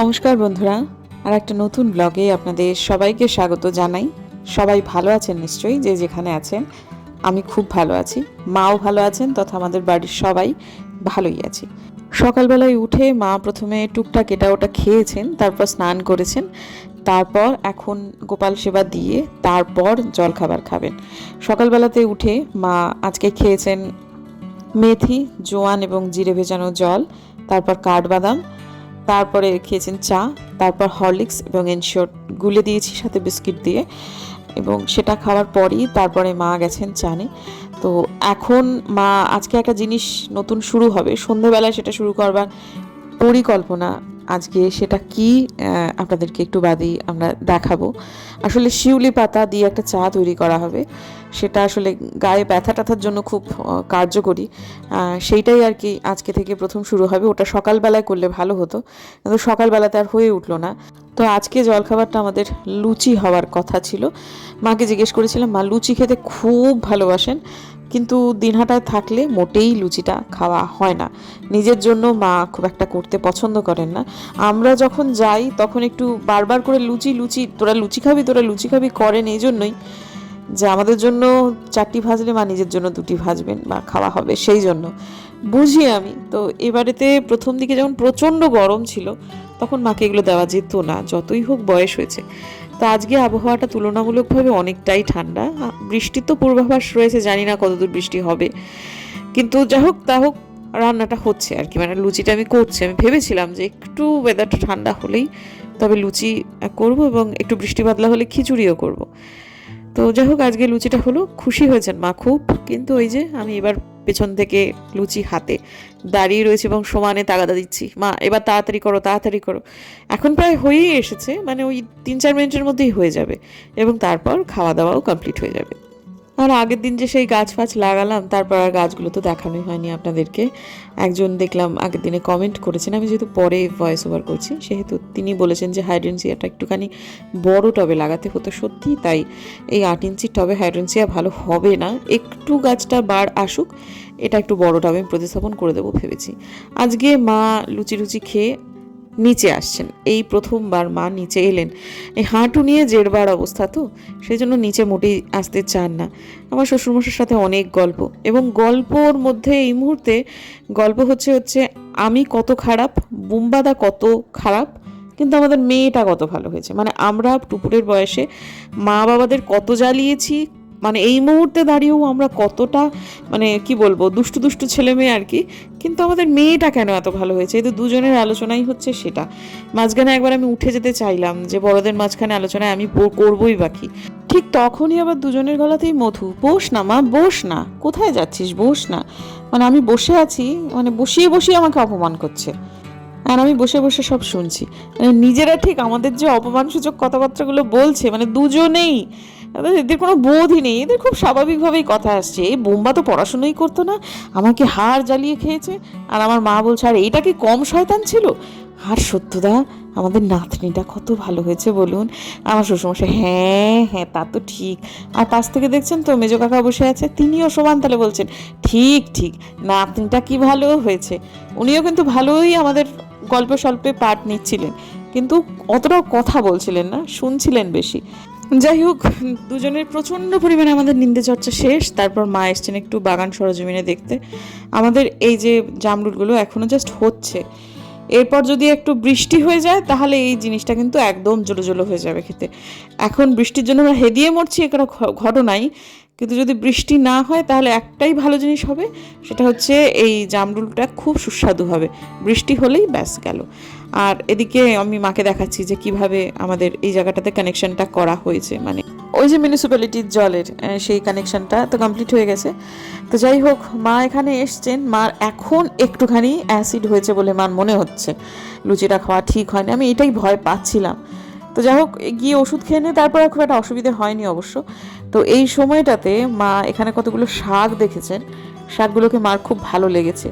নমস্কার বন্ধুরা, আর একটা নতুন ব্লগে আপনাদের সবাইকে স্বাগত জানাই। সবাই ভালো আছেন নিশ্চয়ই, যে যেখানে আছেন। আমি খুব ভালো আছি, মাও ভালো আছেন, তথা আমাদের বাড়ির সবাই ভালোই আছি। সকালবেলায় উঠে মা প্রথমে টুকটাক এটা ওটা খেয়েছেন, তারপর স্নান করেছেন, তারপর এখন গোপাল সেবা দিয়ে তারপর জলখাবার খাবেন। সকালবেলাতে উঠে মা আজকে খেয়েছেন মেথি, জোয়ান এবং জিরে ভেজানো জল, তারপর কাঠবাদাম তারপরে খেয়েছেন চা, তারপর হরলিক্স এবং এনশিওর গুলে দিয়েছি সাথে বিস্কিট দিয়ে এবং সেটা খাওয়ার পরই তারপরে মা গেছেন চানে। তো এখন মা, আজকে একটা জিনিস নতুন শুরু হবে। সন্ধেবেলায় সেটা শুরু করবার পরিকল্পনা আজকে সেটা কি আপনাদেরকে একটু বাদই আমরা দেখাবো। আসলে শিউলি পাতা দিয়ে একটা চা তৈরি করা হবে। সেটা আসলে গায়ে ব্যথা টাথার জন্য খুব কার্যকরী। সেইটাই আর কি আজকে থেকে প্রথম শুরু হবে। ওটা সকালবেলায় করলে ভালো হতো। কিন্তু সকালবেলাতে আর হয়ে উঠল না। তো আজকে জলখাবারটা আমাদের লুচি হওয়ার কথা ছিল। মাকে জিজ্ঞেস করেছিলাম, মা, লুচি খেতে খুব ভালোবাসেন। কিন্তু দিনহাটায় থাকলে মোটেই লুচিটা খাওয়া হয় না। নিজের জন্য মা খুব একটা করতে পছন্দ করেন না। আমরা যখন যাই, তখন একটু বারবার করে লুচি লুচি, তোরা লুচি খাবি তোরা লুচি খাবি করেন এই জন্যই যে আমাদের জন্য চারটি ভাজলে মা নিজের জন্য দুটি ভাজবেন বা খাওয়া হবে, সেই জন্য। বুঝি আমি, তো এবারেতে প্রথম দিকে যখন প্রচণ্ড গরম ছিল, তখন মাকে এগুলো দেওয়া যেত না, যতই হোক বয়স হয়েছে। তো আজকে আবহাওয়াটা তুলনামূলকভাবে অনেকটাই ঠান্ডা বৃষ্টির তো পূর্বাভাস রয়েছে, জানি না কতদূর বৃষ্টি হবে। কিন্তু যা হোক, তা হোক, রান্নাটা হচ্ছে আর কি মানে লুচিটা আমি করছি। আমি ভেবেছিলাম যে একটু ওয়েদারটা ঠান্ডা হলেই তবে লুচি করব এবং একটু বৃষ্টি বাদলা হলে খিচুড়িও করব। তো যাই হোক, আজকে লুচিটা হলো। খুশি হয়েছেন মা খুব, কিন্তু ওই যে আমি এবার পেছন থেকে লুচি হাতে দাঁড়িয়ে রয়েছে এবং সমানে তাগাদা দিচ্ছি। মা, এবার তাড়াতাড়ি করো তাড়াতাড়ি করো। এখন প্রায় হয়েই এসেছে মানে ওই তিন চার মিনিটের মধ্যেই হয়ে যাবে এবং তারপর খাওয়া দাওয়াও কমপ্লিট হয়ে যাবে। আর আগের দিন যে সেই গাছ ফাছ লাগালাম, তারপর আর গাছগুলো তো দেখানোই হয়নি আপনাদেরকে। একজন দেখলাম আগের দিনে কমেন্ট করেছেন, আমি যেহেতু পরে ভয়েস ওভার করছি, সেহেতু তিনি বলেছেন যে হাইড্রেনসিয়াটা একটুখানি বড় টবে লাগাতে হতো। সত্যি তাই, এই আট ইঞ্চির টবে হাইড্রেনসিয়া ভালো হবে না। একটু গাছটা বার আসুক, এটা একটু বড় টবে আমি প্রতিস্থাপন করে দেবো ভেবেছি। আজকে মা লুচি লুচি খেয়ে নিচে আসছেন। এই প্রথমবার মা নিচে এলেন। এই হাঁটু নিয়ে জেরবার অবস্থা তো সেই জন্য নিচে মোটেই আসতে চান না। আমার শ্বশুরমশার সাথে অনেক গল্প এবং গল্পর মধ্যে এই মুহূর্তে গল্প হচ্ছে হচ্ছে আমি কত খারাপ, বুম্বাদা কত খারাপ, কিন্তু আমাদের মেয়েটা কত ভালো হয়েছে। মানে আমরা টুপুরের বয়সে মা বাবাদের কত জ্বালিয়েছি মানে এই মুহূর্তে দাঁড়িয়েও আমরা কতটা মানে কি বলব, দুষ্টু দুষ্টু ছেলে মেয়ে আর কি, কিন্তু আমাদের মেয়েটা কেন এত ভালো হয়েছে? এই দুজনের আলোচনাই হচ্ছে সেটা। মাঝখানে একবার আমি উঠে যেতে চাইলাম যে বড়দের মাঝখানে আলোচনায় আমি করবোই বাকি ঠিক তখনই আবার দুজনের গলাতেই মধু, বস না মা, বস না, কোথায় যাচ্ছিস, বস না? মানে আমি বসে আছি মানে বসিয়ে বসিয়ে আমাকে অপমান করছে। আর আমি বসে বসে সব শুনছি। মানে নিজেরা ঠিক আমাদের যে অপমানসূচক কথাবার্তাগুলো বলছে মানে দুজনেই এদের এদের কোনো বোধই নেই। এদের খুব স্বাভাবিকভাবেই কথা আসছে। এই বোম্বা তো পড়াশুনোই করতো না। আমাকে হার জ্বালিয়ে খেয়েছে। আর আমার মা বলছে, আর এইটা কি কম শয়তান ছিল? আর সত্যদা, আমাদের নাতনিটা কত ভালো হয়েছে, বলুন। আমার শ্বশুরমশাই হ্যাঁ হ্যাঁ তা তো ঠিক। আর পাশ থেকে দেখছেন তো, মেজো কাকা বসে আছে। তিনিও সমান তালে বলছেন, ঠিক ঠিক, নাতনিটা কি ভালো হয়েছে? উনিও কিন্তু ভালোই আমাদের গল্প স্বল্পে পাঠ নিচ্ছিলেন। কিন্তু অতটাও কথা বলছিলেন না, শুনছিলেন বেশি। যাই হোক, দুজনের প্রচণ্ড পরিমাণে আমাদের নিন্দে চর্চা শেষ। তারপর মা এসছেন একটু বাগান সরজমিনে দেখতে। আমাদের এই যে জামরুলগুলো এখনও জাস্ট হচ্ছে। এরপর যদি একটু বৃষ্টি হয়ে যায়, তাহলে এই জিনিসটা কিন্তু একদম জলো জলো হয়ে যাবে খেতে। এখন বৃষ্টির জন্য আমরা হেদিয়ে মরছি একটা ঘটনাই। কিন্তু যদি বৃষ্টি না হয়, তাহলে একটাই ভালো জিনিস হবে, সেটা হচ্ছে এই জামরুলটা খুব সুস্বাদু হবে। বৃষ্টি হলেই ব্যাস গেল। আর এদিকে আমি মাকে দেখাচ্ছি যে কীভাবে আমাদের এই জায়গাটাতে কানেকশনটা করা হয়েছে মানে ওই যে মিউনিসিপ্যালিটির জলের সেই কানেকশনটা তো কমপ্লিট হয়ে গেছে। তো যাই হোক, মা এখানে এসছেন, মার এখন একটুখানি অ্যাসিড হয়েছে বলে মার মনে হচ্ছে। লুচিটা খাওয়া ঠিক হয়নি, আমি এটাই ভয় পাচ্ছিলাম। তো যাই হোক, গিয়ে ওষুধ খেয়ে নিয়ে তারপর খুব একটা অসুবিধে হয়নি অবশ্য। তো এই সময়টাতে মা এখানে কতগুলো শাক দেখেছেন, শাকগুলোকে মার খুব ভালো লেগেছে।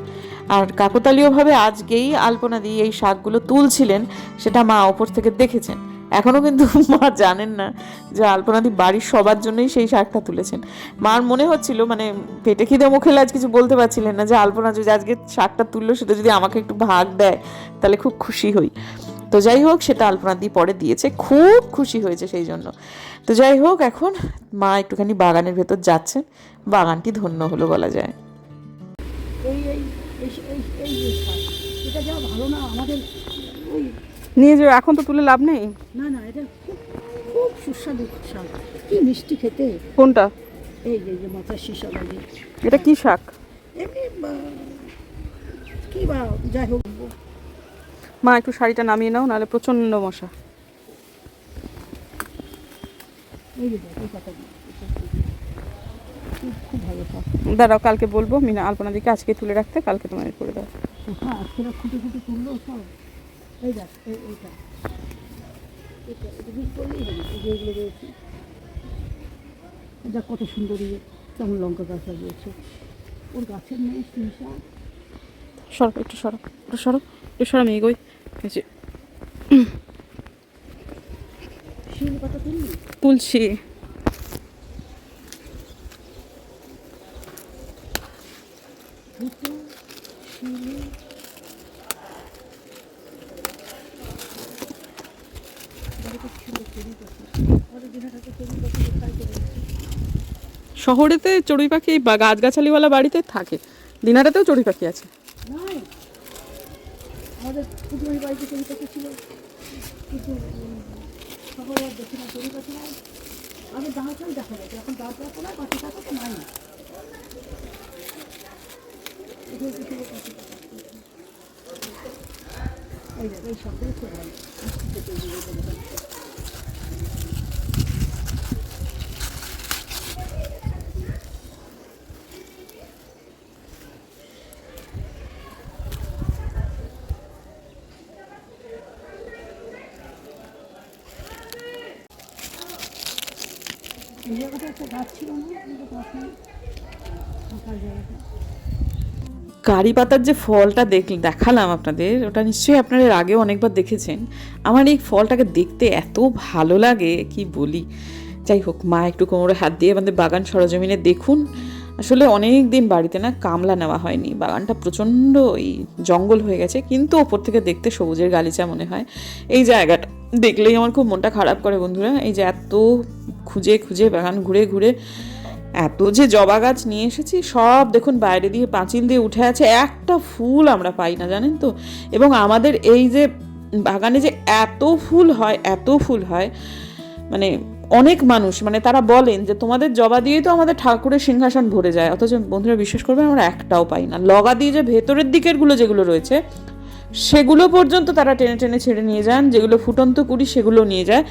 আর কাকতালীয়ভাবে আজকেই আলপনা দিয়ে এই শাকগুলো তুলছিলেন, সেটা মা ওপর থেকে দেখেছেন। এখনও কিন্তু মা জানেন না যে আলপনাদি বাড়ির সবার জন্যই সেই শাকটা তুলেছেন। মার মনে হচ্ছিল মানে পেটে খিদে মুখে আজ কিছু বলতে পারছিলেন না যে আলপনা যদি আজকে শাকটা তুললো সেটা যদি আমাকে একটু ভাগ দেয়, তাহলে খুব খুশি হই। তো যাই হোক, সেটা আলপনা দিয়ে পরে দিয়েছে, খুব খুশি হয়েছে সেই জন্য। তো যাই হোক, এখন মা একটুখানি বাগানের ভেতর যাচ্ছেন, বাগানটি ধন্য হলো বলা যায়। ভালো না আমাদের ওই নিয়ে যে এখন তো তুলে লাভ নেই। না না এটা খুব সুস্বাদু শাক। কি মিষ্টি খেতে। কোনটা? এই যে যে মাথার শিশা লাগে এটা কি শাক? এমনি কি বা যাই হোক। মা একটু শাড়িটা নামিয়ে নাও নাহলে প্রচণ্ড মশা। দাঁড়াও কালকে বলব মিনা আলপনা দিকে আজকে তুলে রাখতে কালকে তোমার করে দাও। হ্যাঁ আজকে খুঁটে খুঁটে তুললো সব। এই দেখ এই এইটা। এটা এটা বীজ করলেই হবে রয়েছে। এটা কত সুন্দর ইয়ে কেমন লঙ্কা গাছ লাগিয়েছে। ওর গাছের নেই শিশা সরো একটু সরো একটু সরো একটু সরো আমি এগোই যে শিল পাতা তুললি? তুলছি। শিলে শহরেতে চড়ুই পাখি বা গাছগাছালিওয়ালা বাড়িতে থাকে দিনাটাতেও চড়ুই পাখি আছে থাকা। এই দেখ এই সবগুলো খুব ভালো মিষ্টিতে তৈরি হয়ে যাবে। এই কারি পাতার যে ফলটা দেখ দেখালাম আপনাদের, ওটা নিশ্চয়ই আপনারা এর আগেও অনেকবার দেখেছেন। আমার এই ফলটাকে দেখতে এত ভালো লাগে, কি বলি। যাই হোক, মা একটু কোমরে হাত দিয়ে আমাদের বাগান সরজমিনে দেখুন। আসলে অনেক দিন বাড়িতে না কামলা নেওয়া হয়নি। বাগানটা প্রচণ্ড এই জঙ্গল হয়ে গেছে, কিন্তু ওপর থেকে দেখতে সবুজের গালিচা মনে হয়। এই জায়গাটা দেখলেই আমার খুব মনটা খারাপ করে বন্ধুরা। এই যে এত খুঁজে খুঁজে বাগান, ঘুরে ঘুরে এত যে জবা গাছ নিয়ে এসেছি, সব দেখুন বাইরে দিয়ে পাঁচিল দিয়ে উঠে আছে, একটা ফুল আমরা পাই না, জানেন তো? এবং আমাদের এই যে বাগানে যে এত ফুল হয়, এত ফুল হয় মানে অনেক মানুষ মানে তারা বলেন যে তোমাদের জবা দিয়েই তো আমাদের ঠাকুরের সিংহাসন ভরে যায়। অথচ বন্ধুরা, বিশ্বাস করবেন আমরা একটাও পাই না। লগা দিয়ে যে ভেতরের দিকেরগুলো যেগুলো রয়েছে সেগুলো পর্যন্ত তারা টেনে টেনে ছেড়ে নিয়ে যান, যেগুলো ফুটন্ত কুড়ি সেগুলো নিয়ে যায়।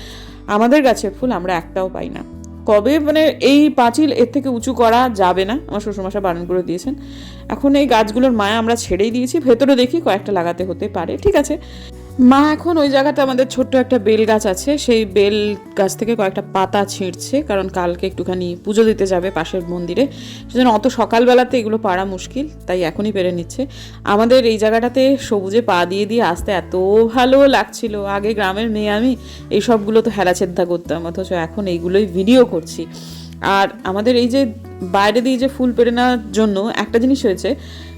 আমাদের গাছের ফুল আমরা একটাও পাই না। কবে মানে এই পাঁচিল এর থেকে উঁচু করা যাবে না, আমার শ্বশুরমশাই বারণ করে দিয়েছেন। এখন এই গাছগুলোর মায়া আমরা ছেড়েই দিয়েছি, ভেতরে দেখি কয়েকটা লাগাতে হতে পারে, ঠিক আছে। মা এখন ওই জায়গাতে আমাদের ছোট্ট একটা বেল গাছ আছে। সেই বেল গাছ থেকে কয়েকটা পাতা ছিঁড়ছে, কারণ কালকে একটুখানি পুজো দিতে যাবে পাশের মন্দিরে। সেজন্য অত সকালবেলাতে এগুলো পাড়া মুশকিল, তাই এখনই পেরে নিচ্ছে। আমাদের এই জায়গাটাতে সবুজে পা দিয়ে দিয়ে আসতে এত ভালো লাগছিল। আগে গ্রামের মেয়ে আমি এইসবগুলো তো হেলাছেদ্ধা করতাম, অথচ এখন এইগুলোই ভিডিও করছি। আর আমাদের এই যে বাইরে দিয়ে যে ফুল পেরে নেওয়ার জন্য একটা জিনিস হয়েছে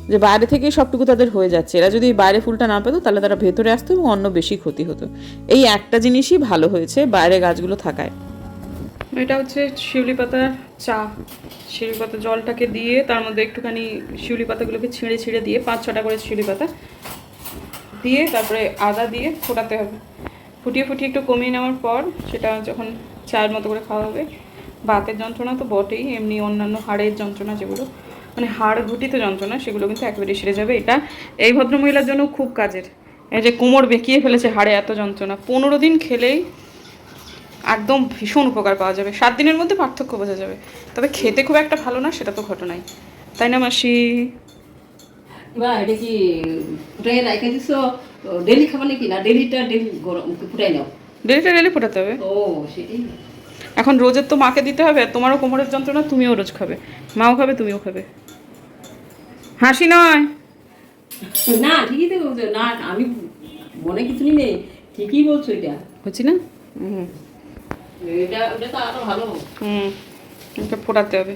যে বাইরে থেকেই সবটুকু তাদের হয়ে যাচ্ছে। এরা যদি বাইরে ফুলটা না পেতো, তাহলে তারা ভেতরে আসতো এবং অন্য বেশি ক্ষতি হতো। এই একটা জিনিসই ভালো হয়েছে বাইরে গাছগুলো থাকায়। এটা হচ্ছে শিউলি পাতার চা। শিউলি পাতা জলটাকে দিয়ে তার মধ্যে একটুখানি শিউলি পাতাগুলোকে ছিঁড়ে ছিঁড়ে দিয়ে পাঁচ ছটা করে শিউলি পাতা দিয়ে তারপরে আদা দিয়ে ফোটাতে হবে। ফুটিয়ে ফুটিয়ে একটু কমিয়ে নেওয়ার পর সেটা যখন চায়ের মতো করে খাওয়া হবে বাতের যন্ত্রণা তো বটেই এমনি অন্যান্য হাড়ের যন্ত্রণা যেগুলো মানে হাড় ঘটিত যন্ত্রণা সেগুলো কিন্তু একেবারে সেরে যাবে। এটা এই ভদ্রমহিলার জন্য খুব কাজের। এই যে কোমর বেঁকিয়ে ফেলেছে হাড়ে এত যন্ত্রণা পনেরো দিন খেলেই একদম ভীষণ উপকার পাওয়া যাবে। সাত দিনের মধ্যে পার্থক্য বোঝা যাবে। তবে খেতে খুব একটা ভালো না সেটা তো ঘটনাই। তাই না মাসি? বা এটা কি ফুটাই রাখা ডেলি খাবা নাকি? না ডেলিটা ডেলি গরম ফুটাই নাও। ডেলিটা ডেলি ফোটাতে হবে। ও সেটাই। এখন রোজের তো মাকে দিতে হবে তোমারও কোমরের যন্ত্রণা তুমিও রোজ খাবে। মাও খাবে তুমিও খাবে। হাসি নয়। না ঠিকই তো বলছো। না আমি মনে কিছু নেই। ঠিকই বলছো এটা। হচ্ছি না? হুম। এটা ওটা তো আরও ভালো হুম এটা ফোটাতে হবে।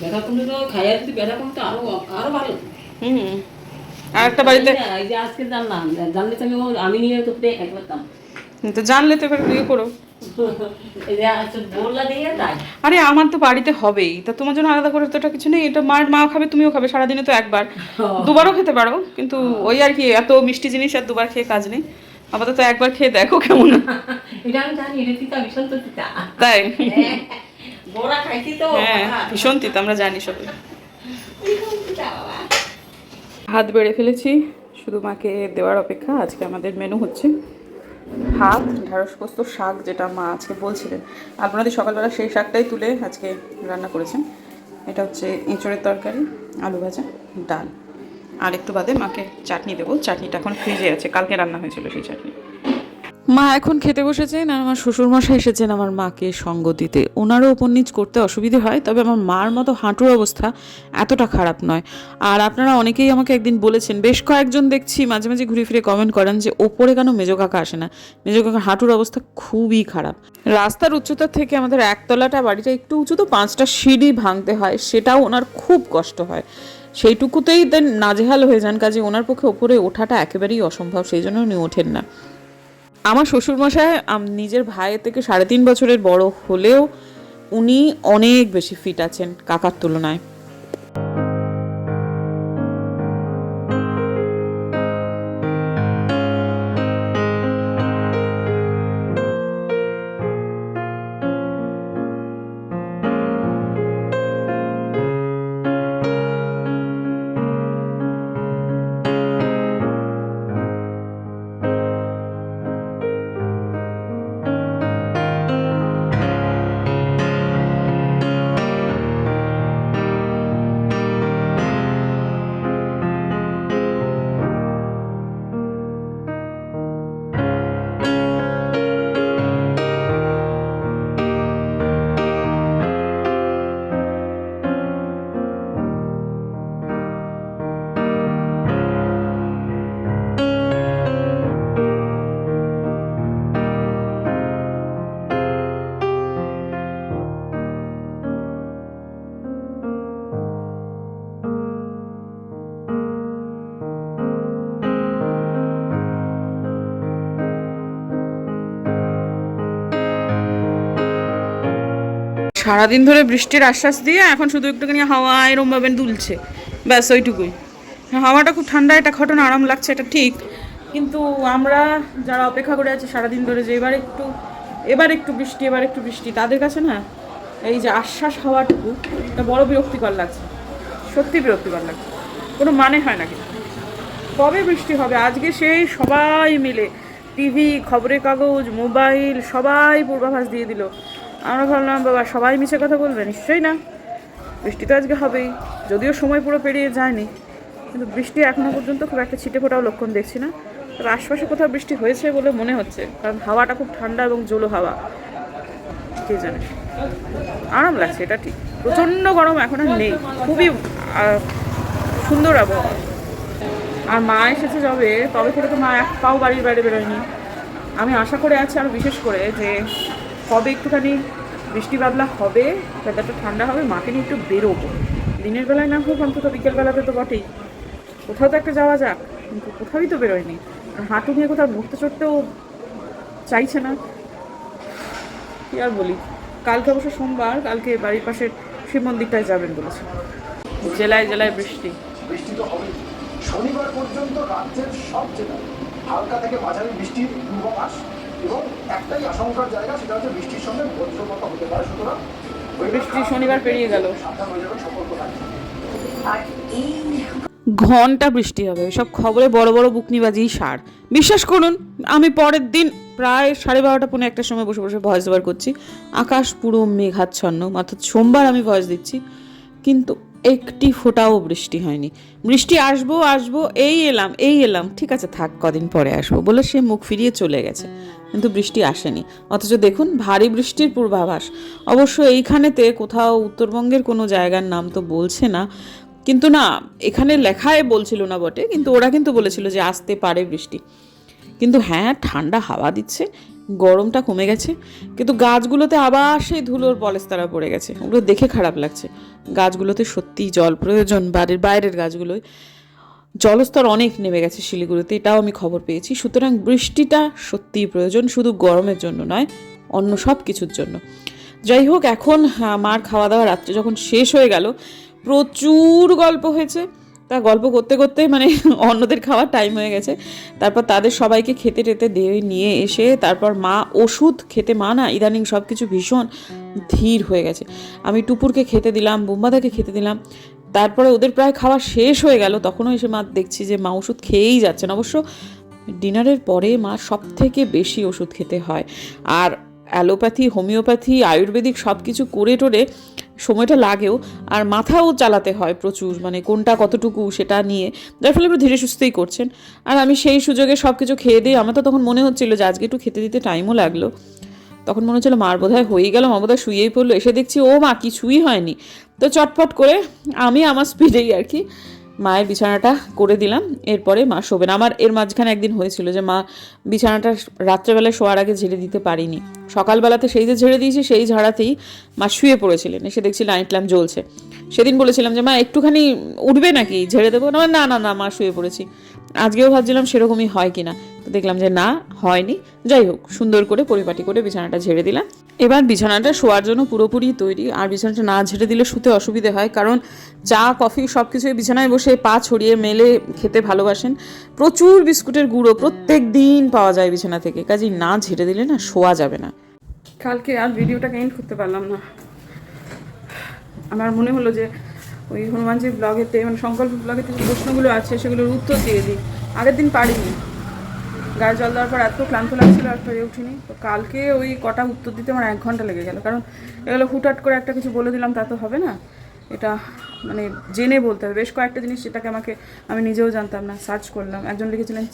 ব্যথা কমলে তো খাইয়া যদি ব্যথা কমলে তো আরও আরও ভালো হুম আর একটা বাড়িতে এই যে আজকে জানলাম জানলে তো আমি আমি নিয়ে তো খাইতে তো জানলে তো এবার বিয়ে করো। তাই? আরে আমার তো বাড়িতে হবেই। তা তোমার জন্য আলাদা করে তো এটা কিছু নেই। এটা মার মাও খাবে তুমিও খাবে সারাদিনে তো একবার। দুবারও খেতে পারো কিন্তু ওই আর কি এত মিষ্টি জিনিস আর দুবার খেয়ে কাজ নেই। আপাতত একবার খেয়ে দেখো কেমন। এটা আমি জানি এটা তিতা ভীষণ তো তিতা। তাই? বড়া খাইছি তো হ্যাঁ ভীষণ তিত আমরা জানি সবাই। হাত বেড়ে ফেলেছি শুধু মাকে দেওয়ার অপেক্ষা আজকে আমাদের মেনু হচ্ছে ভাত ঢ্যাঁড়স পোস্ত, শাক যেটা মা আজকে বলছিলেন। আপনাদের সকালবেলা সেই শাকটাই তুলে আজকে রান্না করেছেন। এটা হচ্ছে এঁচড়ের তরকারি, আলু ভাজা, ডাল। আর একটু বাদে মাকে চাটনি দেবো। চাটনিটা এখন ফ্রিজে আছে। কালকে রান্না হয়েছিল সেই চাটনি। মা এখন খেতে বসেছেন আর আমার শ্বশুরমশাই এসেছেন আমার মাকে সঙ্গ দিতে। ওনারও ওপর নিচ করতে অসুবিধে হয়, তবে আমার মার মতো হাঁটুর অবস্থা এতটা খারাপ নয়। আর আপনারা অনেকেই আমাকে একদিন বলেছেন, বেশ কয়েকজন দেখছি মাঝে মাঝে ঘুরে ফিরে কমেন্ট করেন যে ওপরে কেন মেজো কাকা আসে না? মেজো কাকার হাঁটুর অবস্থা খুবই খারাপ। রাস্তার উচ্চতা থেকে আমাদের একতলাটা বাড়িটা একটু উঁচু, তো পাঁচটা সিঁড়ি ভাঙতে হয়, সেটাও ওনার খুব কষ্ট হয়। সেইটুকুতেই দেন নাজেহাল হয়ে যান, কাজে ওনার পক্ষে ওপরে ওঠাটা একেবারেই অসম্ভব, সেই জন্য উনি ওঠেন না। আমার শ্বশুরমশাই নিজের ভাইয়ের থেকে সাড়ে তিন বছরের বড় হলেও উনি অনেক বেশি ফিট আছেন কাকার তুলনায়। সারাদিন ধরে বৃষ্টির আশ্বাস দিয়ে এখন শুধু একটুখানি হাওয়া এরম ভাবে দুলছে। ব্যাস, ওইটুকুই। হাওয়াটা খুব ঠান্ডা, এটা ঘটনা আরাম লাগছে, এটা ঠিক। কিন্তু আমরা যারা অপেক্ষা করে আছি সারাদিন ধরে যে এবার একটু এবার একটু বৃষ্টি, এবার একটু বৃষ্টি, তাদের কাছে না এই যে আশ্বাস হওয়াটুকু এটা বড় বিরক্তিকর লাগছে। সত্যি বিরক্তিকর লাগছে। কোনো মানে হয় না কিন্তু। কবে বৃষ্টি হবে? আজকে সেই সবাই মিলে টিভি, খবরের কাগজ, মোবাইল, সবাই পূর্বাভাস দিয়ে দিল। আমরা ভাবলাম, বাবা, সবাই মিছে কথা বলবে, নিশ্চয়ই না। বৃষ্টি তো আজকে হবেই, যদিও সময় পুরো পেরিয়ে যায়নি, কিন্তু বৃষ্টি এখনও পর্যন্ত খুব একটা ছিটে ফোটাও লক্ষণ দেখছি না। তবে আশপাশে কোথাও বৃষ্টি হয়েছে বলে মনে হচ্ছে, কারণ হাওয়াটা খুব ঠান্ডা এবং জলো হাওয়া। কে জানে? আরাম লাগছে, এটা ঠিক। প্রচণ্ড গরম এখন আর নেই, খুবই সুন্দর আবহাওয়া। আর মা এসেছে যবে, তবে থেকে তো মা এক পাও বাড়ির বাইরে বেরোয়নি। আমি আশা করে আছি আর বিশেষ করে যে কবে একটুখানি, বৃষ্টি বাদলা হবে ওয়েদারটা ঠান্ডা হবে, মাকে নিয়ে একটু বেরোবো। দিনের বেলায় না হোক, অন্তত বিকেলবেলাতে তো বটেই। কোথাও তো একটা যাওয়া যাক, কিন্তু কোথাওই তো বেরোয়নি। আর হাঁটু নিয়ে কোথাও মুক্ত চড়তেও চাইছে না। কী আর বলি? কালকে অবশ্য সোমবার, কালকে বাড়ির পাশের শিব মন্দিরটায় যাবেন বলেছে। জেলায় জেলায় বৃষ্টি। বৃষ্টি তো হবে শনিবার পর্যন্ত রাজ্যের সব জেলায়, হালকা থেকে মাঝারি বৃষ্টির পূর্বাভাস। এবং একটাই আশঙ্কার জায়গা সেটা হচ্ছে বৃষ্টির সঙ্গে বজ্রপাত হতে পারে সুতরাং বৃষ্টি শনিবার পেরিয়ে গেল। সাবধান হয়ে যাবেন সতর্ক থাকবেন। ঘণ্টা বৃষ্টি হবে সব খবরে বড় বড় বুকনিবাজি সার। বিশ্বাস করুন আমি পরের দিন প্রায় সাড়ে বারোটা পৌনে একটার সময় বসে বসে ভয়েস ওভার করছি। আকাশ পুরো মেঘাচ্ছন্ন অর্থাৎ সোমবার আমি ভয়েস দিচ্ছি কিন্তু একটি ফোঁটাও বৃষ্টি হয়নি। বৃষ্টি আসব আসব এই এলাম এই এলাম ঠিক আছে থাক কদিন পরে আসব বলে সে মুখ ফিরিয়ে চলে গেছে। কিন্তু বৃষ্টি আসেনি। অথচ দেখুন, ভারী বৃষ্টির পূর্বাভাস। অবশ্য এইখানেতে কোথাও উত্তরবঙ্গের কোনো জায়গার নাম তো বলছে না। কিন্তু না, এখানে লেখায় বলছিল না বটে, কিন্তু ওরা কিন্তু বলেছিল যে আসতে পারে বৃষ্টি। কিন্তু হ্যাঁ ঠান্ডা হাওয়া দিচ্ছে, গরমটা কমে গেছে, কিন্তু গাছগুলোতে আবার সেই ধুলোর পলেস্তারা পড়ে গেছে। ওগুলো দেখে খারাপ লাগছে। গাছগুলোতে সত্যিই জল প্রয়োজন, বাড়ির বাইরের গাছগুলোয়। জলস্তর অনেক নেমে গেছে শিলিগুড়িতে, এটাও আমি খবর পেয়েছি। সুতরাং বৃষ্টিটা সত্যিই প্রয়োজন, শুধু গরমের জন্য নয়, অন্য সব কিছুর জন্য। যাই হোক, এখন মার খাওয়া দাওয়া রাত্রে যখন শেষ হয়ে গেল, প্রচুর গল্প হয়েছে। তা গল্প করতে করতে মানে অন্যদের খাওয়ার টাইম হয়ে গেছে। তারপর তাদের সবাইকে খেতে টেতে দিয়ে নিয়ে এসে, তারপর মা ওষুধ খেতে, মা না ইদানিং সব কিছু ভীষণ ধীর হয়ে গেছে। আমি টুপুরকে খেতে দিলাম, বুম্বাদাকে খেতে দিলাম তারপরে ওদের প্রায় খাওয়া শেষ হয়ে গেল। তখনও এসে মা দেখছি যে মা ওষুধ খেয়েই যাচ্ছেন। অবশ্য ডিনারের পরে মা সব থেকে বেশি ওষুধ খেতে হয়। আর অ্যালোপ্যাথি, হোমিওপ্যাথি, আয়ুর্বেদিক সব কিছু করে টোরে সময়টা লাগেও আর মাথাও চালাতে হয় প্রচুর। মানে কোনটা কতটুকু সেটা নিয়ে। যার ফলে ধীরে সুস্থেই করছেন। আর আমি সেই সুযোগে সব কিছু খেয়ে দিই আমার তো তখন মনে হচ্ছিল যে আজকে একটু খেতে দিতে টাইমও লাগল। তখন মনে হচ্ছিল, মার বোধহয় হয়ে গেল, মা বোধহয় শুয়েই পড়ল। এসে দেখছি, ও মা, কিছুই হয়নি। তো চটপট করে আমি আমার স্পিডেই আর কি মায়ের বিছানাটা করে দিলাম। এরপরে মা শোবেন আমার এর মাঝখানে একদিন হয়েছিল যে মা বিছানাটা রাত্রেবেলায় শোয়ার আগে ঝেড়ে দিতে পারিনি। সকালবেলাতে সেই যে ঝেড়ে দিয়েছি, সেই ঝাড়াতেই মা শুয়ে পড়েছিলেন। এসে দেখছি লাইট ল্যাম্প জ্বলছে। সেদিন বলেছিলাম যে, মা, একটুখানি উঠবে নাকি? ঝেড়ে দেবো? না না না না, মা, শুয়ে পড়েছি। আজকেও ভাবছিলাম সেরকমই হয় কিনা। তো দেখলাম যে না, হয়নি। যাই হোক, সুন্দর করে পরিপাটি করে বিছানাটা ঝেড়ে দিলাম। এবার বিছানাটা শোয়ার জন্য পুরোপুরি তৈরি। আর বিছানাটা না ঝেড়ে দিলে শুতে অসুবিধে হয়, কারণ চা, কফি সব কিছুই বিছানায় বসে পা ছড়িয়ে মেলে খেতে ভালোবাসেন। প্রচুর বিস্কুটের গুঁড়ো প্রত্যেক দিন পাওয়া যায় বিছানা থেকে। কাজেই না ঝেড়ে দিলে না শোয়া যাবে না। কালকে আর ভিডিওটাকে এন্ড করতে পারলাম না। আমার মনে হলো যে ওই হনুমানজির ব্লগেতে মানে সংকল্প ব্লগেতে যে প্রশ্নগুলো আছে সেগুলোর উত্তর দিয়ে দিই। আগের দিন পারিনি। গায়ে জল দেওয়ার পর এত ক্লান্ত লাগছিল, আর পেরে উঠিনি। তো কালকে ওই কটা উত্তর দিতে আমার এক ঘণ্টা লেগে গেল। কারণ এগুলো হুটহাট করে একটা কিছু বলে দিলাম, তা তো হবে না। এটা মানে জেনে বলতে হবে। বেশ কয়েকটা জিনিস যেটাকে আমাকে, আমি নিজেও জানতাম না, সার্চ করলাম। একজন লিখেছিলেন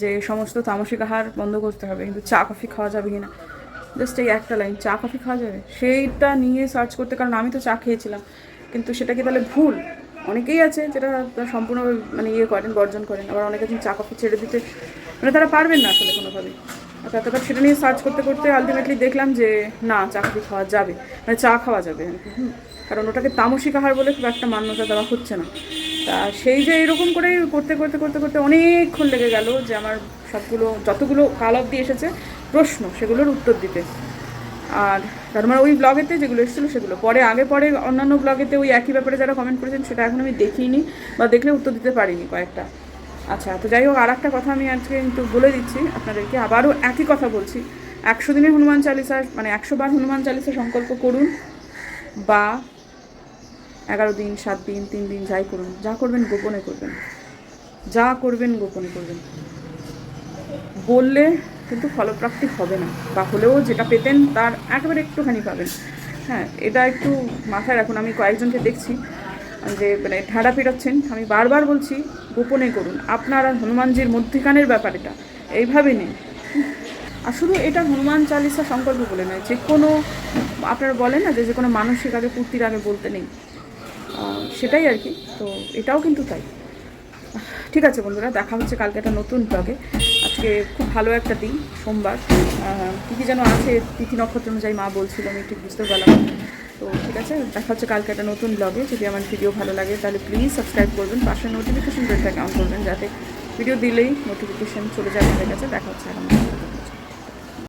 যে সমস্ত তামসিক আহার বন্ধ করতে হবে, কিন্তু চা, কফি খাওয়া যাবে কিনা? জাস্ট এই একটা লাইন, চা, কফি খাওয়া যাবে? সেইটা নিয়ে সার্চ করতে, কারণ আমি তো চা খেয়েছিলাম। কিন্তু সেটা কি তাহলে ভুল। অনেকেই আছে যেটা তারা সম্পূর্ণ মানে ইয়ে করেন, বর্জন করেন। আবার অনেকে আছেন চা, কফি ছেড়ে দিতে। মানে তারা পারবেন না আসলে কোনোভাবেই আর তারপর সেটা নিয়ে সার্চ করতে করতে আলটিমেটলি দেখলাম যে, না, চা, কফি খাওয়া যাবে। মানে চা খাওয়া যাবে। কারণ ওটাকে তামসিক আহার বলে খুব একটা মান্যতা দেওয়া হচ্ছে না। তা সেই যে এরকম করে করতে করতে করতে করতে অনেকক্ষণ লেগে গেল যে আমার সবগুলো, যতগুলো কাল অব্দি এসেছে প্রশ্ন, সেগুলোর উত্তর দিতে। আর তার মানে ওই ব্লগেতে যেগুলো এসেছিল সেগুলো। পরে আগে পরে অন্যান্য ব্লগেতে ওই একই ব্যাপারে যারা কমেন্ট করেছেন সেটা এখন আমি দেখিনি বা দেখলে উত্তর দিতে পারিনি কয়েকটা। আচ্ছা তো যাই হোক আর একটা কথা আমি আজকে কিন্তু বলে দিচ্ছি আপনাদেরকে। আবারও একই কথা বলছি। একশো দিনের হনুমান চালিসা মানে একশো বার হনুমান চালিসা সংকল্প করুন বা এগারো দিন, সাত দিন, তিন দিন যাই করুন, যা করবেন গোপনে করবেন। যা করবেন গোপনে করবেন। বললে কিন্তু ফলপ্রাপ্তি হবে না। বা হলেও যেটা পেতেন তার একেবারে একটুখানি পাবেন। হ্যাঁ এটা একটু মাথায় রাখুন। আমি কয়েকজনকে দেখছি যে মানে ঠেড়া পেটাচ্ছেন। আমি বারবার বলছি, গোপনে করুন। আপনার আর হনুমানজির মধ্যিখানের ব্যাপার এটা। এইভাবে নেই। আর শুধু এটা হনুমান চালিসা সংকল্প বলে নয়, যে কোনো, আপনারা বলেন না যে যে কোনো মানসিক আগে পূর্তির আগে বলতে নেই। সেটাই আর কি। তো এটাও কিন্তু তাই। ঠিক আছে বন্ধুরা, দেখা হচ্ছে কালকে একটা নতুন ব্লগে আজকে খুব ভালো একটা দিন, সোমবার। কী কী যেন আছে তিথি নক্ষত্র অনুযায়ী মা বলছিল, আমি ঠিক বুঝতে পারলাম তো ঠিক আছে, দেখা হচ্ছে কালকে একটা নতুন ব্লগে যদি আমার ভিডিও ভালো লাগে, তাহলে প্লিজ সাবস্ক্রাইব করবেন, পাশে নোটিফিকেশন বেলটা অন করবেন, যাতে ভিডিও দিলেই নোটিফিকেশন চলে যাবে। আমাদের কাছে দেখা হচ্ছে এখন